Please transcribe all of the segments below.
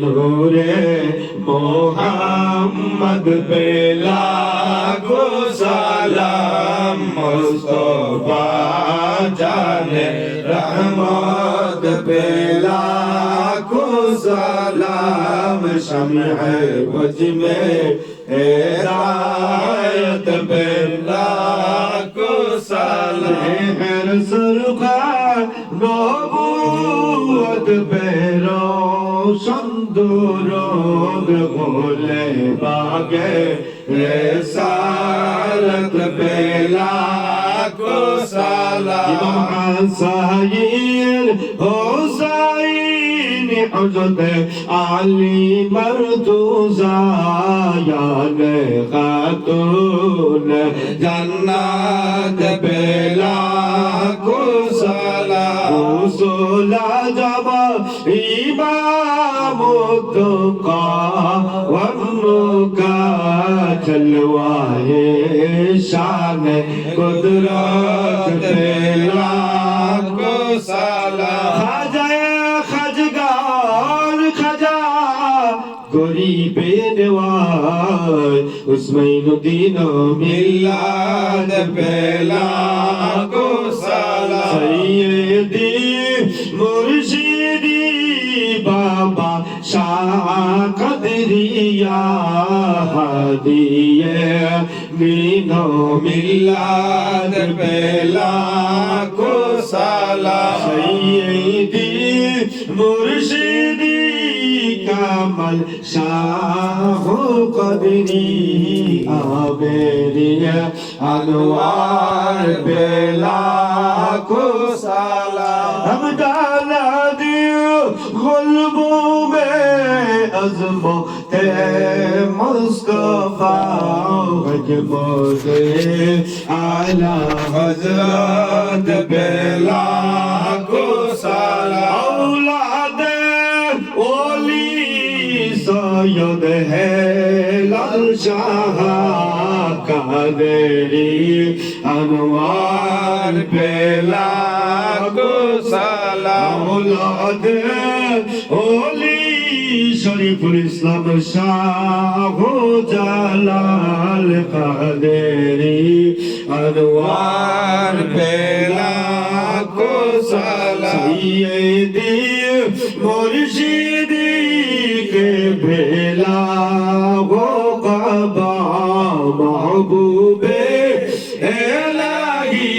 নূরে মোহাম্মদ বেলা গো সালাম মুস্তফা জানে রহমত বেলা গো সালাম শমহ বুঝ মে হেরায়ত বেলা গো সালাম হর হ্যাঁ সুরখা নবুয়ত বেলা সন্দুরোগ ভোলে বাগে রেসালত বেলা কো সালাম ইমাম হাসাইন হোসাইন হজরত আলী মরতুজা ইয়ান খাতুন জান্নাত বেলা কো সালাম চলওয়ায়ে শান কুদরত বেলা কো সালাম খাজায়ে খাজগার খাজা গরিবে দেওয়ায় উসমাইনুদ্দিন মিল্লাদ বেলা কো সালাম সৈয়দি মুর্শিদি বাবা শাহ কদরিয়া হাদিয়ে মিনো মিল্লাদ বেলা কো সালাম। সৈয়দি মুর্শিদি কামল শাহ কদরি আবেরিয়া আনোয়ার বেলা কো हम عزم مصطفى وجبوت على حضرت بلا كسالى أولاد ولي سيد هلال شاه قدري أنوار بلا كسالى أولاد ولي শরীফুল ইসলাম শাহ জালাল কাদেরি, আনোয়ার বেলা কো সালাম সৈয়দি মুর্শিদি কে বেলা গো কাবা মাহবুবে এলাহি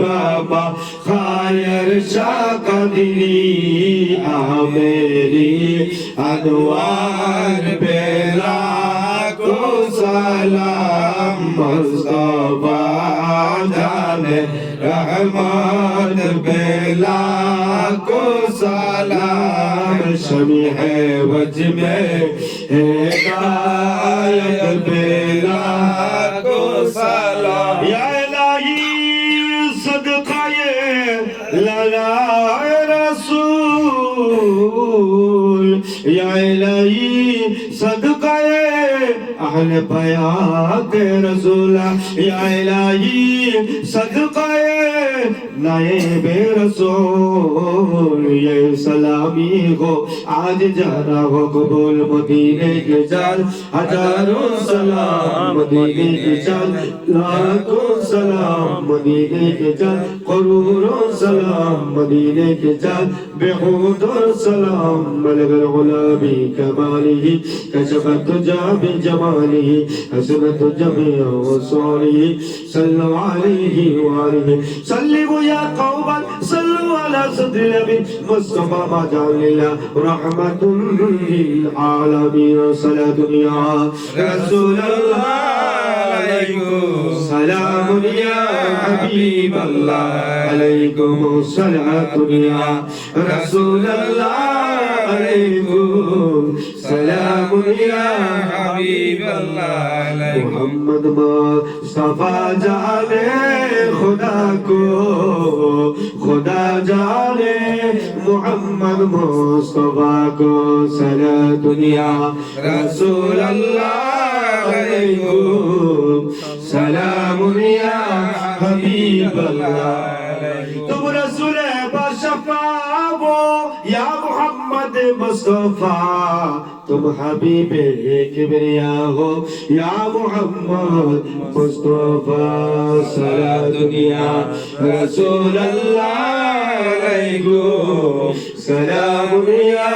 বাবা। خائر شاہ قدری آمیری انوار بیرا کو سلام مصطفیٰ جانے رحمان بیلا کو سلام شمیح ہے وج میں ہدایت بیلا کو سلام یا الہی صدقہ اہل بیا کے رسولہ یا الہی صدقہ نائب رسول یہ سلامی ہو آج جانا ہو قبول مدینے کے جان ہزاروں سلام، مدینے کے جان لاکھوں سلام، مدینے کے جان قرور سلام مدينة كتاب بحود سلام ملك الغلام كماله كشف الدجى بجماله حسنت جميع وصاله صلوا عليه وآله سلموا يا قوم صلوا على صدر النبي مصطفى ما جعل الله رحمة للعالمين صلاة يا رسول الله عليكم سلام يا حبيب الله. عليكم الصلاة يا رسول الله عليكم. سلام يا حبيب الله. عليكم محمد مصطفى جعلے خدا کو خدا جعلے محمد مصطفى کو سلاة دنيا رسول الله عليكم. سلام तुम रसूल बशफाओ या मोहम्मद मुस्तफा तुम हबीब किबरिया हो या मोहम्मद मुस्तफा सला दुनिया रसूल अल्लाह अलैकुम سلام يا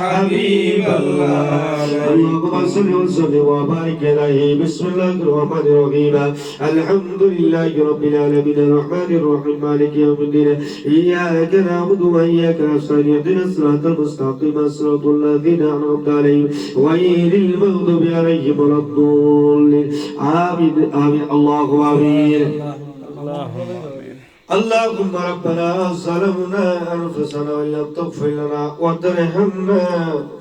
حبيب الله. اللهم صل وسلم وبارك عليه. بسم الله الرحمن الرحيم. الحمد لله رب العالمين. الرحمن الرحيم. مالك يوم الدين. إياك نعبد وإياك نستعين. اهدنا الصراط المستقيم. صراط الذين أنعمت عليهم غير المغضوب عليهم ولا الضالين. آمين. آمين. الله امين اللهم ربنا ظلمنا انفسنا وان لم تغفر لنا وترحمنا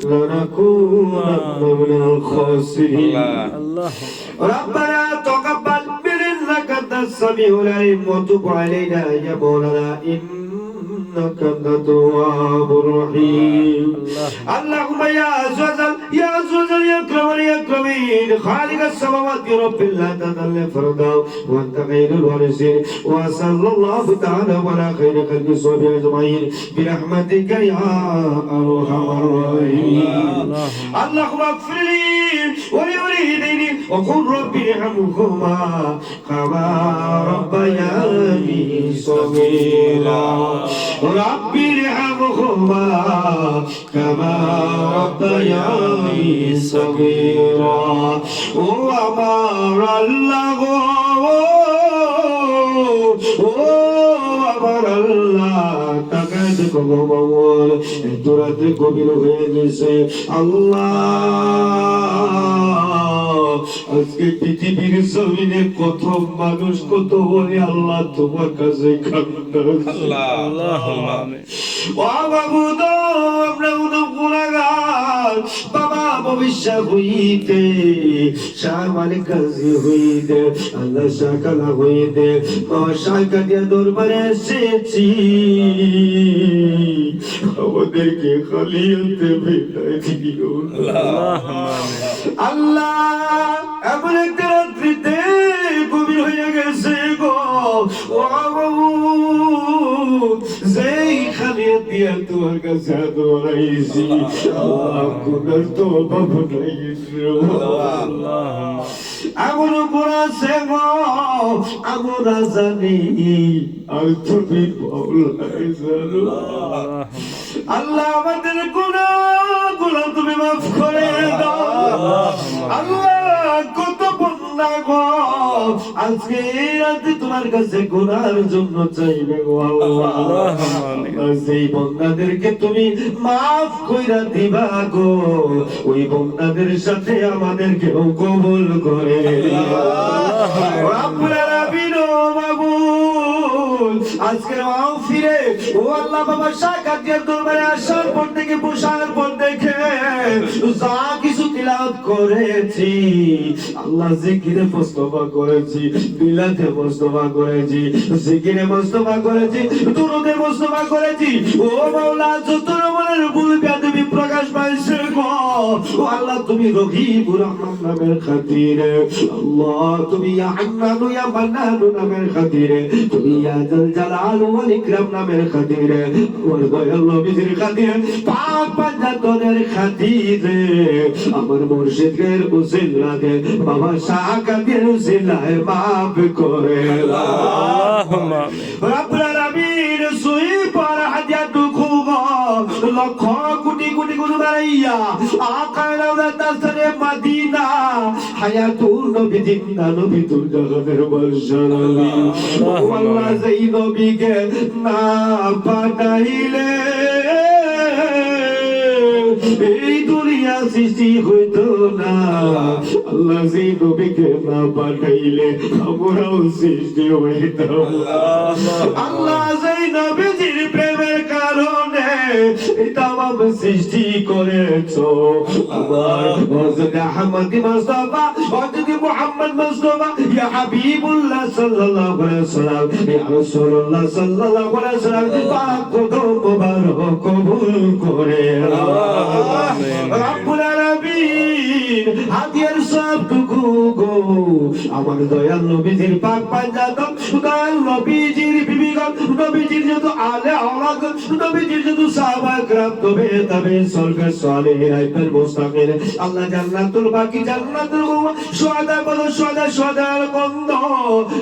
لنكونن من الخاسرين ربنا تقبل منا انك انت السميع العليم وتب علينا يا مولانا انك انت التواب الرحيم اللهم يا عزوزل يا عزوزل يا اكرم يا اكرمين خالق السماوات رب لا تذل فردا وانت خير الوارثين وصلى الله تعالى على خير خلق صحبه اجمعين برحمتك يا ارحم الراحمين اللهم اغفر لي ولوالديني وقل رب ارحمهما كما ربياني صغيرا رب ارحمهما كما ربياني صغيرا وامر الله দেখো এত রাতে গভীর হয়ে গেছে। আল্লাহ! আজকে পৃথিবীর জমিনে কত মানুষ কত বলে আল্লাহ তোমার কাছে বাবু ভবিষ্যৎ হইতে শাহ মালিক কাজী হইতে আল্লাহ শাকালা হইতে। বাবা শাকালিয়া দরবারে এসেছি। আমাদেরকে খালিয়াতে বিদায় দিও আল্লাহ, এমন একটা রাত্রিতে গভীর হয়ে গেছে গো। বাবু, যেই খালিয়া দিয়া তোমার কাছে আল্লাহ গুনার তো অভাব নাই এমন পড়াছে গো আমরা জানি আর তুমি পাওলাই জানো। আল্লাহ আমাদের গুনাহগুলো তুমি মাফ করে দাও। আল্লাহ কত বন্দা গো। আজকে এই রাতে তোমার কাছে গুনার জন্য চাইবে গো আল্লাহ। সেই বন্দাদেরকে তুমি মাফ কইরা দিবা গো। ওই বন্দাদের সাথে আমাদেরকেও কবুল করে আপনারা বিনো মাবুল আজকের মাও ফিরে ও আল্লাহ বাবা শাকাতের দরবারে আসার পর থেকে বসার পর দেখে যা কিছু তিলাওয়াত করেছি, আল্লাহ জিকিরে মুস্তফা করেছি, বিলাতে মুস্তফা করেছি, জিকিরে মুস্তফা করেছি, দুরুদে মুস্তফা করেছি। ও মাওলা যত রকমের ভুল বেদবি প্রকাশ পাইছে গো। আল্লাহ, তুমি রহিমুর রহমান নামের খাতিরে। আল্লাহ, তুমি ইয়া হান্নানু ইয়া মান্নানু নামের খাতিরে। তুমি ইয়া জাল জালাল ওয়াল ইকরাম নামের খাতিরে ওর দয়াল নবীর খাতিরে পাক পাঞ্জাতনের খাতিরে। আমার মুর্শিদের উসিলাতে বাবা শাহাকাতের উসিলায় মাফ করে। রব্বুল আলামিন সুই পর হাদিয়াত খুগো লক্ষ কোটি কোটি গুণ বাড়াইয়া আকায় তাসরে মদিনা। হায়াতুর নবী জিন্দা নবী তুর জগতের বর্ষণী আল্লাহ যেই নবীকে না পাঠাইলে এই দুনিয়া সৃষ্টি হইতো না। আল্লাহ সেই নবীকে না পাঠাইলে আমরাও সৃষ্টি হইতাম। আল্লাহ। সেই কারণে এই তামাম সৃষ্টি করেছ। আমার হযরত আহমদ মুস্তাফা হযরত মুহাম্মদ মুস্তাফা ইয়া হাবিবুল্লাহ সাল্লাল্লাহু আলাইহি ওয়াসাল্লাম ইয়া রাসূলুল্লাহ সাল্লাল্লাহু আলাইহি ওয়াসাল্লাম পাক কদম মোবারক কবুল করে রব্বুল আলামিন হাদিয়ার সবটুকু গো। আমার দয়াল নবীজির পাক পাঞ্জাতন দয়াল নবীজির বিবিগণ নবীজির যত আলে আওলাদ নবীজির যত সাহাবা کرام তবে তবে স্বর্গের সোয়ালে আইফেল মুস্তাকিল আল্লাহ জান্নাতুল বাকি জান্নাতুল মুবা সুহাদা বলো সুহাদা সুহাদার কন্দ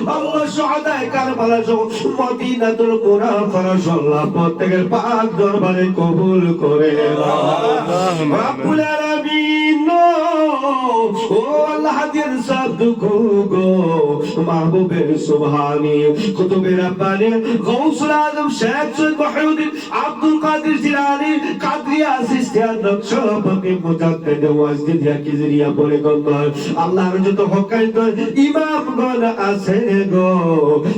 আল্লাহ সুহাদা কারবালা সহ মদিনাতুল মুনাফারা সাল্লাহ প্রত্যেকের পাক দরবারে কবুল করে রাব্বুল আলামিন ও আল্লাহ দিন সব দুঃখ গো মাহবুবে সুবহানি। কুতুবে রাব্বানি গৌসুল আজম শেখ সৈয়দ মহিউদ্দিন আব্দুল কাদের জিলানী কাদরিয়া সিস্তিয়ান নকশবন্দি মুজাদ্দিদ ওয়াজদিদ ইয়া কিজরিয়া বলে গন্ধার আল্লাহর যত হকাইত ইমামগণ আছে গো।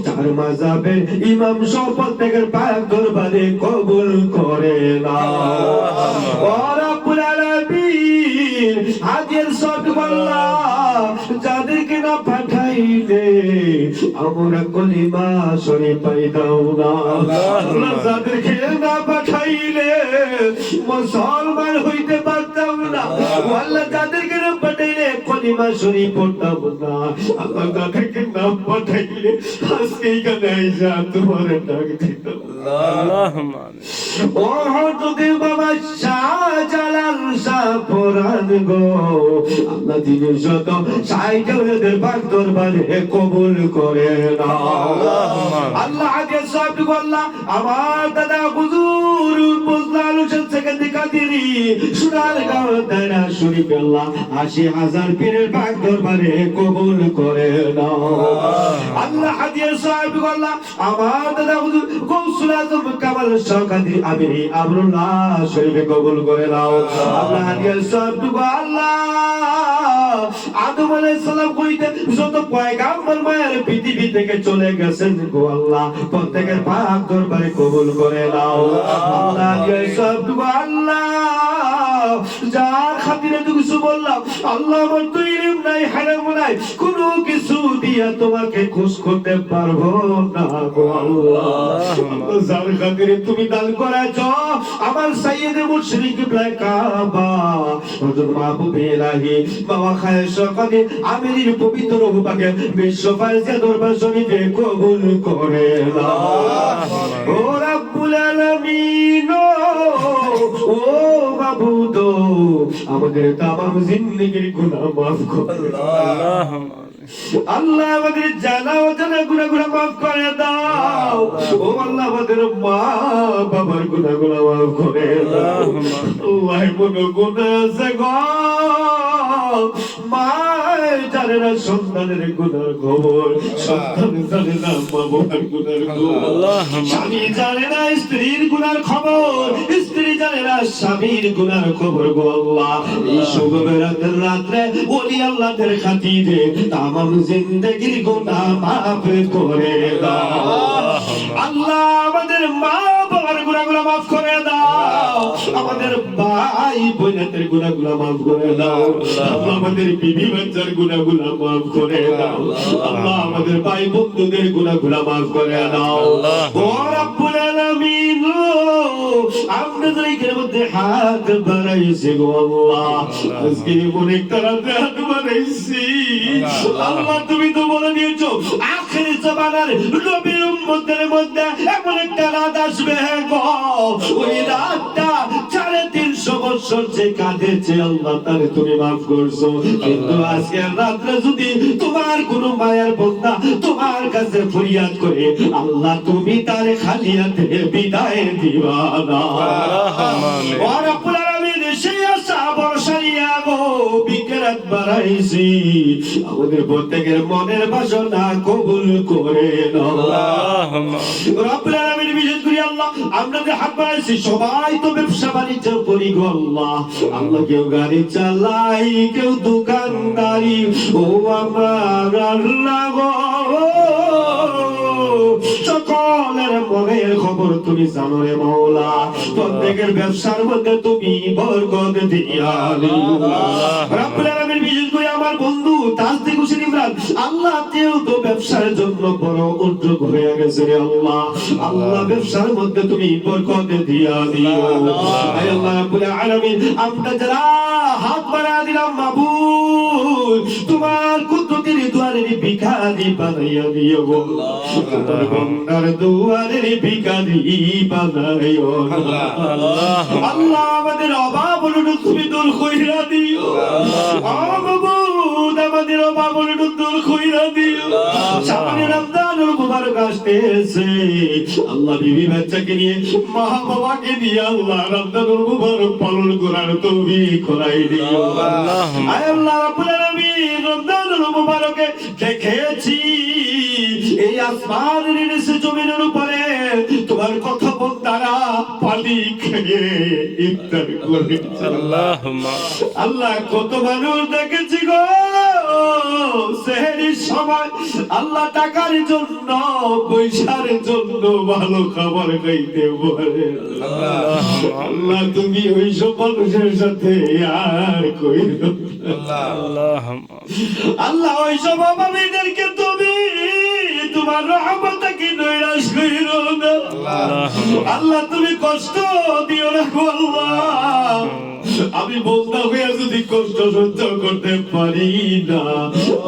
চার মাযহাবের ইমাম সহ প্রত্যেকের পাক দরবারে কবুল করে না ও রাব্বুল আলামিন হাজির সব বল্লা পাঠাইলে আমরা কলিমা শরী পাই দাও না। আল্লাহ যাদেরকে না পাঠাইলে মুসলমান হইতে পারতাম আল্লাহ যাদেরকে না পাঠাইলে কলিমা শরী পড়তাম না। আল্লাহ যাদেরকে না পাঠাইলে আজকে এখানে আইসা তোমার ডাক দিতাম ওহদের বাবা শাহজালাল শাহপুরান গো। আল্লাহ দিনের যত সাইকেলের পাক দরবারে কবুল করে না আল্লাহ আগে সব আল্লাহ আমার দাদা হুজুর হোসেন সেকেন্ডি কাদিরি সুনার গাঁও শরীফ আল্লাহ আশি হাজার পীরের পাক দরবারে কবুল করে না আল্লাহ। হাদিয়া সাহেব আল্লাহ আমার দাদা হুজুর গৌসুল আজম কামাল সকাদি আমি আমরুল্লাহ শরীফে কবুল করে নাও। আল্লাহ। হাদিয়া সাহেব আল্লাহ আদম আলাইহিস সালাম কইতে যত পয়গাম্বর মায়ের পৃথিবী থেকে চলে গেছেন গো আল্লাহ প্রত্যেকের পাক দরবারে কবুল করে নাও। আল্লাহ যার খাতিরে তো কিছু বললাম আল্লাহ আমার তো ইলম নাই হারাম নাই কোনো কিছু দিয়া তোমাকে খুশ করতে পারব না গো আল্লাহ। আল্লাহ, যার খাতিরে তুমি দান করেছ আমার সাইয়েদে মুশরিক ইবনে কাবা। হযরত মাহবুব ইলাহি বাবা খায়ের সকালে আমিরের পবিত্র রূপাকে বিশ্ব ফায়জা দরবার শরীফে কবুল করে ও রাব্বুল আলামিন। ও মাবুদ আমাদের তামাম জিন্দেগির গুনাহ মাফ কর আল্লাহ আমাদের জানা অজানা গুনাহ গুনাহ মাফ করে দাও। ও আল্লাহ আমাদের মা বাবার গুনাহ গুনাহ মাফ করে দাও। আল্লাহ কোনো গুনাহ আছে গো মা জানে না সন্তানের গুনার খবর। সন্তান জানে না মা বাবার গুনার খবর। স্বামী জানে না স্ত্রীর গুনার খবর। স্ত্রী জানে না স্বামীর গুনার খবর গো আল্লাহ। এই শুভ বেরাতের রাত্রে ওলি আল্লাহদের খাতিরে তামাম জিন্দগির মাফ করে দাও। আল্লাহ আমাদের মা বাবার গুনাহগুলো মাফ করে দাও। আমাদের ভাই বোনেদের গুনাহগুলো মাফ করে দাও। আল্লাহ আমাদের বিবি বাচ্চার গুনাহগুলো মাফ করে দাও। আল্লাহ আমাদের ভাই বন্ধুদের গুনাহগুলো মাফ করে দাও। ও রব্বুল আলামিন আপনাদের এইখানের মধ্যে হাত বাড়াইছে গো আল্লাহ। আজকে অনেক তাড়াতাড়ি আল্লাহ তুমি তো বলে দিয়েছ আখের জমানার নবীর উম্মতের মধ্যে এমন একটা রাত আসবে গো। ওই রাতটা সাড়ে তিনশো বছর যে কাঁদেছে আল্লাহ তারে তুমি মাফ করছ। কিন্তু আজকের রাত্রে যদি তোমার কোনো মায়ের বন্ধা তোমার কাছে ফরিয়াদ করে আল্লাহ তুমি তারে খালি হাতে বিদায় দিবা না। বাড়াইছি। আমাদের প্রত্যেকের মনের বাসনা কবুল করে বিশেষ আল্লাহ আমরা যে হাত বাড়াইছি সবাই তো ব্যবসা বাণিজ্য করি আল্লাহ। আল্লাহ কেউ গাড়ি চালাই কেউ দোকানদারি। ও আমার আল্লাহ সকলের মনের খবর তুমি জানো রে মাওলা প্রত্যেকের ব্যবসার মধ্যে তুমি বরকত দিয়া দিও আলামিন বিশেষ করে আমার বন্ধু তাজদি হোসেন ইমরান আল্লাহ তেও তো ব্যবসার জন্য বড় উদ্যোগ হয়ে গেছে রে আল্লাহ। আল্লাহ ব্যবসার মধ্যে তুমি বরকত দিয়া দিও আয় আল্লাহ রাব্বুল আলামিন আমরা যারা হাত বাড়া দিলাম মাবুদ তোমার কুদরতের দুয়ারে দুয়ারের ভিখারি বানাইয়া দিও গো। তোমার বন্দার দুয়ারের ভিখারি বানাইও। আল্লাহ। আমাদের অভাব হলো তুমি দূর কইরা দিও। আমাদের দিও সামনে রমজানুল মুবারক আসতেছে। আল্লাহ বিবি বাচ্চাকে নিয়ে মা বাবাকে দিয়ে আল্লাহ রমজানুল মুবারক পালন করার তৌফিক করাই দিও আয় আল্লাহ রাব্বুল আলামিন রমজানুল মুবারকে দেখেছি। এই আসমানের নিচে জমিনের উপরে তোমার কথা বন্দারা পানি খেয়ে ইফতার আল্লাহুম্মা। আল্লাহ কত মানুষ দেখেছি গো সেহেরির সময় আল্লাহ টাকার জন্য পয়সার জন্য ভালো খাবার খাইতে পারে। আল্লাহ তুমি ওই সব মানুষের সাথে আর কই আল্লাহ ওই সব অভাবীদেরকে তুমি তোমার রহমতকে নৈরাশ করিল না আল্লাহ তুমি কষ্ট দিও না আল্লাহ। আমি বন্ধা হইয়া যদি কষ্ট সহ্য করতে পারি না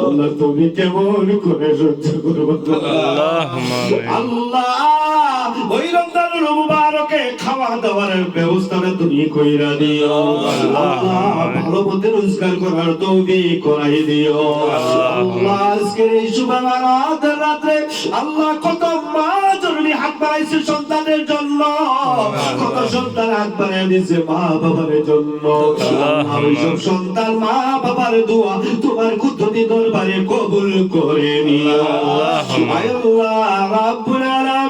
আল্লাহ তুমি কেমন করে সহ্য করব? আল্লাহ খাওয়া দাওয়ার ব্যবস্থাটা তুমি কইরা দিও আল্লাহ ভালো মতে রোজগার করার তৌফিক করাই দিও আল্লাহ আজকের এই শুভ রাত রাত্রে আল্লাহ কত মা জরুরি হাত বাড়াইছে সন্তানের জন্য কত সন্তান হাত বাড়াই দিছে মা বাবার জন্য ওই সব সন্তান মা বাবার দোয়া তোমার কুদরতি দরবারে কবুল করে নিও আল্লাহ রাব্বুল আলামিন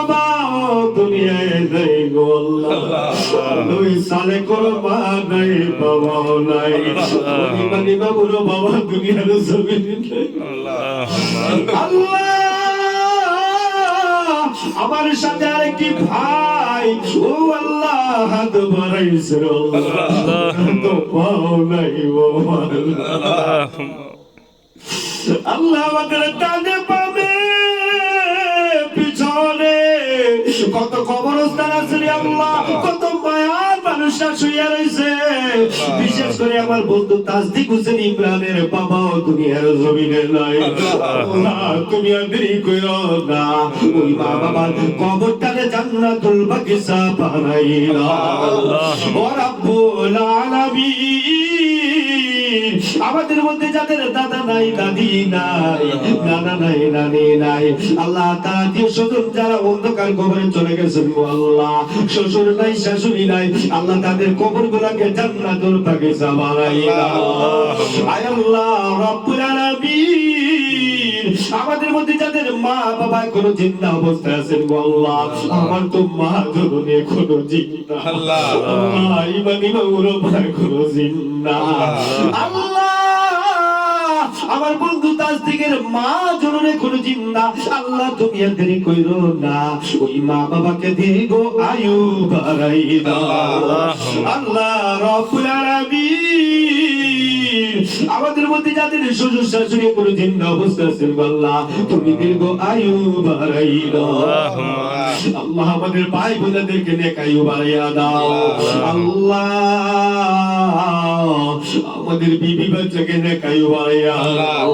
দুই সালে নাই বাবা নাই। মানে বাবুর বাবা দুনিয়ার জমিনে আল্লাহ। আমার সাথে আর কি ভাই। ও আল্লাহ হাত বাড়াইছে আল্লাহ। তো পাও নাই। বাবা আল্লাহ আমাদের পাবে পিছনে। কত কবরস্থান রে আল্লাহ কত মায়ার মানুষরা শুয়ে রয়েছে। বিশেষ করে আমার বন্ধু তাসদিক হোসেন ইমরানের বাবাও দুনিয়ার জমিনে নাই। তুমি আর দেরি কইরো না। ওই মা বাবার কবরটাকে জান্নাতুল বাগিচা বানাইলা ও রাব্বুল আলামিন। আমাদের মধ্যে যাদের দাদা নাই দাদি নাই নানা নাই নানি নাই আল্লাহ তারা দিয়ে স্বজন যারা অন্ধকার কবরে চলে গেছেন আল্লাহ শ্বশুর নাই শাশুড়ি নাই আল্লাহ তাদের কবর গুলাকে জান্নাতুল বাগিচা বানাইলা আয় আল্লাহ রব্বুল আলামিন। আমাদের মধ্যে যাদের মা বাবা কোনো জিন্দা অবস্থায় আছেন গো আল্লাহ আমার তো মা জননী কোনো জিন্দা। আল্লাহ। ইমানি ভাই কোনো জিন্দা। আল্লাহ মা জননে কোন জিন্দা। আল্লাহ তুমি দেরি কইরো না। ওই মা বাবাকে দীর্ঘ আয়ু বাড়াই দাও আল্লাহ রব্বুল আলামিন আমাদের মধ্যে যাদের শ্বশুর শাশুড়ি কোনো জিন্দা অবস্থা আছেন আল্লাহ তুমি দীর্ঘ আয়ু বাড়াই আল্লাহ আমাদের ভাই বোনদেরকে নেকায়ু বাড়াইয়া দাও। আল্লাহ আমাদের বিবি বাচ্চাকে নেকায়ু বাড়াইয়া দাও।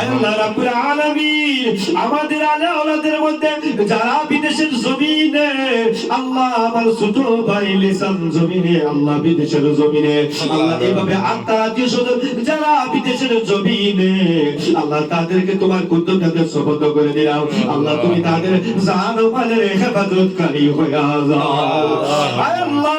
আল্লাহ রাব্বুল আলামিন। আমাদের আলে ওলাদের মধ্যে যারা বিদেশের জমিনে আল্লাহ আমার ছোট ভাই লিসান জমিনে আল্লাহ বিদেশের জমিনে আল্লাহ এভাবে আত্মা আত্মীয় স্বজন যারা বিদেশের জমিনে। আল্লাহ তাদেরকে তোমার কুদ্দুতাদের শপথ করে দিলাম আল্লাহ তুমি তাদের জান ও মালের হেফাজতকারী যাও। আল্লাহ।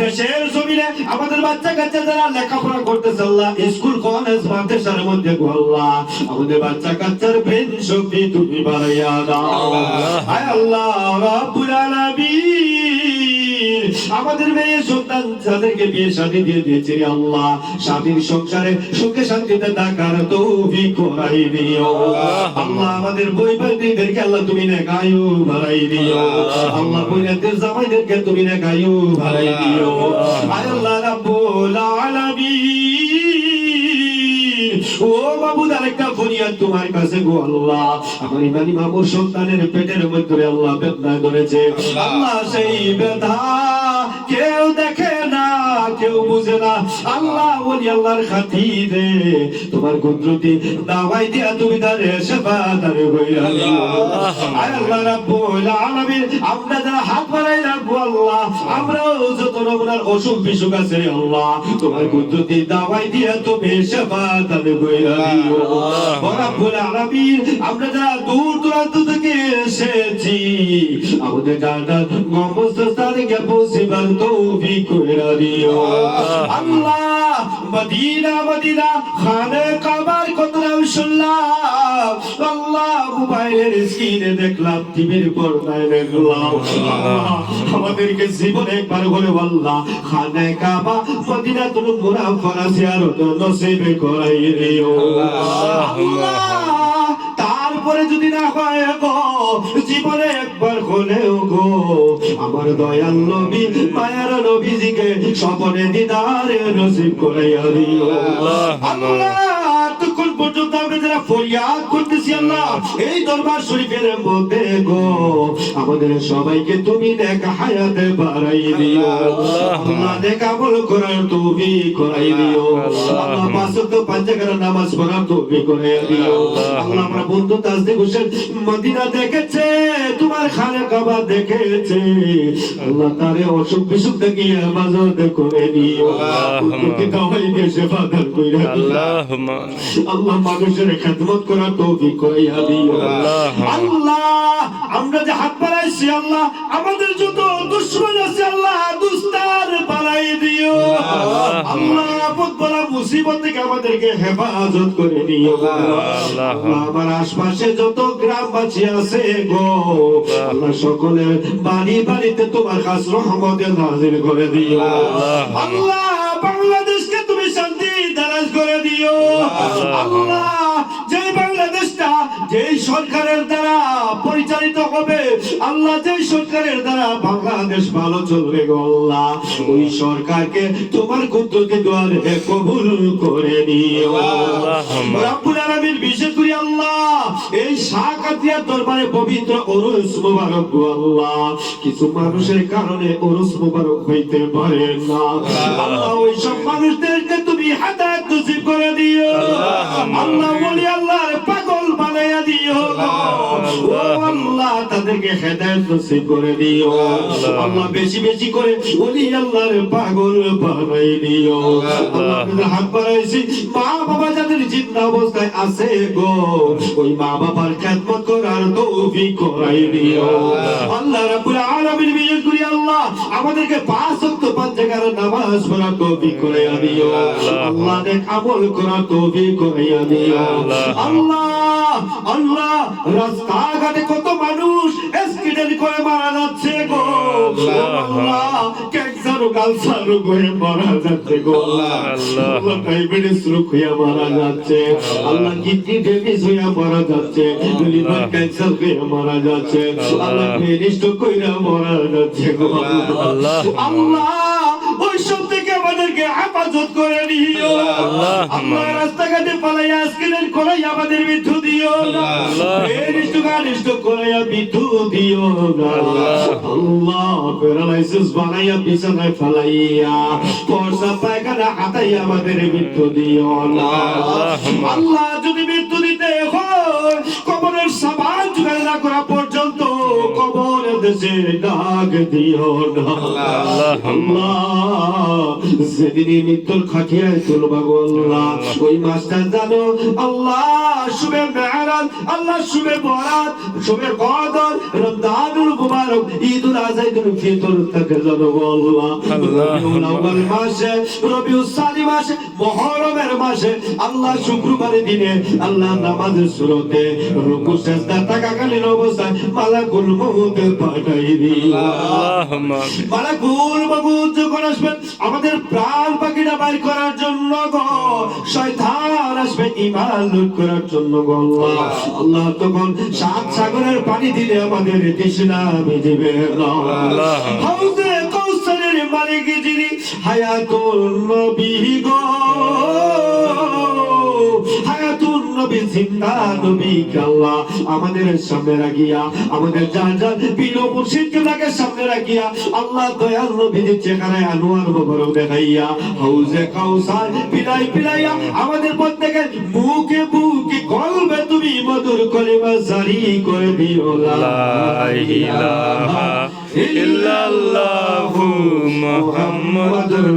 দেশের জমিনে আমাদের বাচ্চা কাচ্চা যারা লেখাপড়া করতেছে আল্লাহ স্কুল কলেজ মাদ্রাসার মধ্যে আল্লাহ। আমাদের বাচ্চা কাচ্চার ব্রেন শক্তি তুমি বাড়াইয়া দাও। আয় আল্লাহ রাব্বুল আলামিন। আমাদের মেয়ে সন্তান তাদেরকে বিয়ে শাদী দিয়ে দিয়েছে রে আল্লাহ স্বামীর সংসারে সুখে শান্তিতে থাকার তৌফিক করাই দিও। আল্লাহ আমাদের বই আল্লাহ তুমি না গায়ু বাড়াই দিও। আল্লাহ বইনাদের জামাইদেরকে তুমি না গায়ু বাড়াই দিও। আয় আল্লাহ রাব্বুল আলামিন। ও বাবুদ আরেকটা ফরিয়াদ তোমার কাছে গো আল্লাহ। আমার ইমানি মামুর সন্তানের পেটের মধ্যে আল্লাহ বেদনা ধরেছে আল্লাহ সেই বেদা দেখে না কেউ বুঝে না। আল্লাহ বলি আল্লাহর খাতিরে তোমার কুদরতি দাওয়াই দিয়া তুমি তারে সেবা তারে দিও আল্লাহ। রাব্বুল আলামিন আমরা যারা হাত বাড়াই রাখব আল্লাহ আমরাও যত রকমের অসুখ বিসুখ আছে আল্লাহ তোমার কুদরতি দাওয়াই দিয়া তুমি সেবা তারে দিও রাব্বুল আলামিন আমরা যারা দূর দূরান্ত থেকে এসেছি। আমাদের ডাটা গমস্থানে গিয়ে পৌঁছিবার তৌফিক করে দিও। আল্লাহ মদিনা মদিনা খানে কাবার কথা শুনলাম। আল্লাহ মোবাইলের স্ক্রিনে দেখলাম টিভির পর্দায় দেখলাম। আমাদেরকে জীবনে একবার হলে আল্লাহ খানে কাবা মদিনা তুমি মোরা ফরাসি আর নসিবে করাই দিও। আল্লাহ তারপরে যদি না হয় গো জীবনে একবার হলেও গো আমার দয়াল নবী মায়ার নবীজিকে স্বপনে দিদারে নসিব দিও। আল্লাহ। পর্যন্ত আমরা যারা ফরিয়াদ করতেছি আল্লাহ এই দরবার শরীফের মধ্যে গো। আমাদের সবাইকে তুমি দেখা হায়াতে বাড়াই দিও। আল্লাহ। দেখা বল করার তুমি করাই দিও। আল্লাহ। পাঁচ তো পাঁচেকার নামাজ পড়ার তুমি করাই দিও। আল্লাহ। আমরা বন্ধু তাজদিক হোসেন মদিনা দেখেছে তোমার খালে কাবা দেখেছে। আল্লাহ তারে অসুখ বিসুখ থেকে হেফাজত করে দিও। আল্লাহ আল্লাহ মানুষের খেদমত করার তৌফিক দিও আল্লাহ আমরা যে হাত বাড়াইছি আল্লাহ আমাদের যত দুশ্মন আছে আল্লাহ দুস্তার বাড়াই দিও। আল্লাহ আপদ বলা মুসিবত থেকে আমাদেরকে হেফাজত করে দিও। আমার আশপাশে যত গ্রামবাসী আছে গো আল্লাহ সকলের বাড়ি বাড়িতে তোমার কাছ রহমতে নাজিল করে দিও। আল্লাহ দারাজ করে দিও আল্লাহ যে যেই সরকারের দ্বারা পরিচালিত হবে আল্লাহ যেই সরকারের দ্বারা বাংলাদেশ ভালো চলবে আল্লাহ ওই সরকারকে তোমার কুদরতি কবুল করে নিও। রব্বুল আলামিন বিশেষ করে আল্লাহ এই দরবারে পবিত্র ওরস মুবারক আল্লাহ কিছু মানুষের কারণে ওরস মুবারক হইতে পারে না। আল্লাহ। ওই সব মানুষদেরকে তুমি হেদায়েত নসিব করে দিও। আল্লাহ বলি আল্লাহর পাগল my বানাইয়া দিও ও আল্লাহ তাদেরকে হেদায়েত নসিব করে দিও। আল্লাহ বেশি বেশি করে বলি আল্লাহর পাগল বানাই দিও। আল্লাহ হাত বাড়াইছি। মা বাবা যাদের জিন্দা অবস্থায় আছে গো ওই মা বাবার খেদমত করার তৌফিক করাই দিও। আল্লাহ রাব্বুল আলামিন বিশেষ করি আল্লাহ আমাদেরকে পাঁচ ওয়াক্ত পাঁচ জায়গার নামাজ পড়ার তৌফিক করাইয়া দিও। আল্লাহ আমল করার তৌফিক করাইয়া দিও। আল্লাহ আল্লাহ রাস্তাঘাটে কত মানুষ অ্যাক্সিডেন্ট করে মারা যাচ্ছে গো। আল্লাহ ক্যান্সার কালসার রোগ হয়ে মারা যাচ্ছে গো। আল্লাহ। আল্লাহ ডায়াবেটিস রোগ হয়ে মারা যাচ্ছে। আল্লাহ কিডনি ড্যামেজ হয়ে মারা যাচ্ছে। লিভার ক্যান্সার হয়ে মারা যাচ্ছে। আল্লাহ। স্ট্রোক হয়ে মারা যাচ্ছে গো। আল্লাহ। আল্লাহ ওই সব আমাদেরকে হেফাজত করে নিও আল্লাহ। রাস্তাঘাটে পালাইয়া অ্যাক্সিডেন্ট করাই আমাদের মৃত্যু দিও। না ব্রেন স্ট্রোক আর স্ট্রোক করাইয়া মৃত্যু দিও। না আল্লাহ প্যারালাইসিস বানাইয়া বিছানায় ফেলাইয়া পয়সা পায়খানা হাতাইয়া আমাদের মৃত্যু দিও। না আল্লাহ যদি মৃত্যু দিতে হয় কবরের সাবান জোগাড় না করা দেশে ডাক দিও না আল্লাহ মৃত্যুর খাটিয়ায় তুলবা আল্লাহ ওই মাস্টার জানো আল্লাহ শুভে রমজান আল্লাহ শুভে বরাত শুভে কদর রমজানুল মুবারক ঈদুল আজহা ঈদুল ফিতর তাকে জানাব আল্লাহ। রবিউল আউয়াল মাসে রবিউল সানি মাসে মুহররমের মাসে আল্লাহ শুক্রবারের দিনে আল্লাহ নামাজের শুরুতে রুকু সেজদা থাকাকালীন অবস্থায় মালাকুল মউত আমাদের প্রাণ পাখিটা বাইর করার জন্য গো। আসবে ইমান লুট করার জন্য গো আল্লাহ। তখন সাত সাগরের পানি দিলে আমাদের তৃষ্ণা মিটিবে হাউজে কৌশলের মালিক যিনি হায়াতুল নবী গো। নবী জিন্দা নবী আল্লাহ আমাদের সামনে রাখিয়া, আমাদের যার যার প্রিয় মুর্শিদকে সামনে রাখিয়া, আল্লাহ দয়াল নবীর চেহারায় আনোয়ার মোবারক দেখাইয়া, হাউজে কাউসার পিলাই পিলাইয়া আমাদের প্রত্যেকের মুখে মুখে কলবে তুমি মধুর কলিমা জারি করে দিও। লা ইলাহা ইল্লাল্লাহু মুহাম্মাদুর